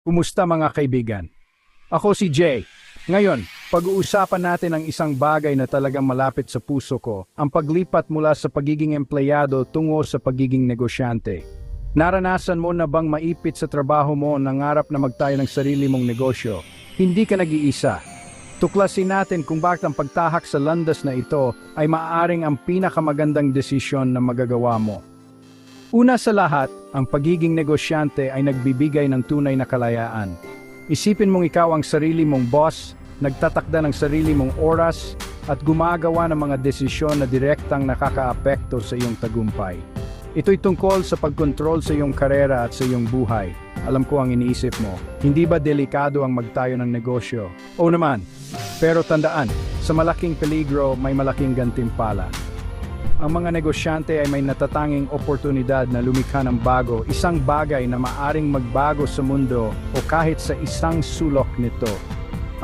Kumusta mga kaibigan? Ako si Jay. Ngayon, pag-uusapan natin ang isang bagay na talagang malapit sa puso ko, ang paglipat mula sa pagiging empleyado tungo sa pagiging negosyante. Naranasan mo na bang maipit sa trabaho mo nangarap na magtayo ng sarili mong negosyo? Hindi ka nag-iisa. Tuklasin natin kung bakit ang pagtahak sa landas na ito ay maaaring ang pinakamagandang desisyon na magagawa mo. Una sa lahat, ang pagiging negosyante ay nagbibigay ng tunay na kalayaan. Isipin mong ikaw ang sarili mong boss, nagtatakda ng sarili mong oras, at gumagawa ng mga desisyon na direktang nakakaapekto sa iyong tagumpay. Ito'y tungkol sa pagkontrol sa iyong karera at sa iyong buhay. Alam ko ang iniisip mo, hindi ba delikado ang magtayo ng negosyo? Oo naman, pero tandaan, sa malaking peligro may malaking gantimpala. Ang mga negosyante ay may natatanging oportunidad na lumikha ng bago, isang bagay na maaring magbago sa mundo o kahit sa isang sulok nito.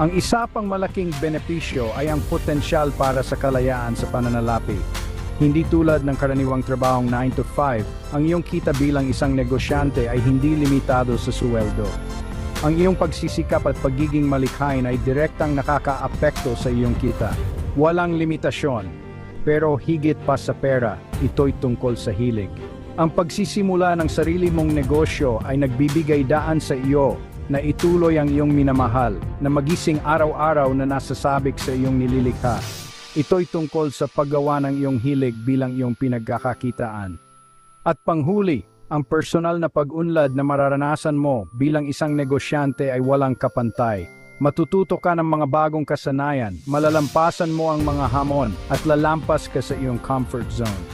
Ang isa pang malaking benepisyo ay ang potensyal para sa kalayaan sa pananalapi. Hindi tulad ng karaniwang trabahong 9 to 5, ang iyong kita bilang isang negosyante ay hindi limitado sa suweldo. Ang iyong pagsisikap at pagiging malikhain ay direktang nakakaapekto sa iyong kita. Walang limitasyon, pero higit pa sa pera, ito'y tungkol sa hilig. Ang pagsisimula ng sarili mong negosyo ay nagbibigay daan sa iyo na ituloy ang iyong minamahal, na magising araw-araw na nasasabik sa iyong nililikha. Ito'y tungkol sa paggawa ng iyong hilig bilang iyong pinagkakakitaan. At panghuli, ang personal na pag-unlad na mararanasan mo bilang isang negosyante ay walang kapantay. Matututo ka ng mga bagong kasanayan, malalampasan mo ang mga hamon at lalampas ka sa iyong comfort zone.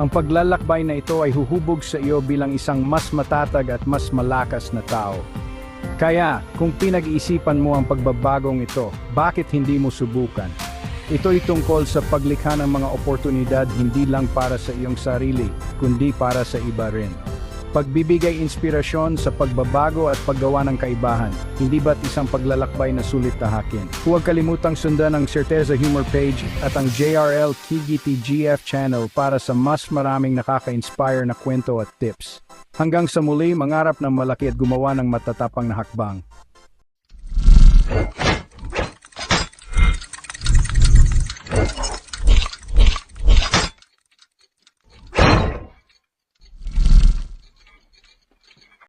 Ang paglalakbay na ito ay huhubog sa iyo bilang isang mas matatag at mas malakas na tao. Kaya, kung pinag-iisipan mo ang pagbabagong ito, bakit hindi mo subukan? Ito'y tungkol sa paglikha ng mga oportunidad hindi lang para sa iyong sarili, kundi para sa iba rin. Pagbibigay inspirasyon sa pagbabago at paggawa ng kaibahan, hindi ba't isang paglalakbay na sulit tahakin? Huwag kalimutang sundan ang Certeza Humor page at ang JRL Kigiti GF channel para sa mas maraming nakaka-inspire na kwento at tips. Hanggang sa muli, mangarap ng malaki at gumawa ng matatapang na hakbang.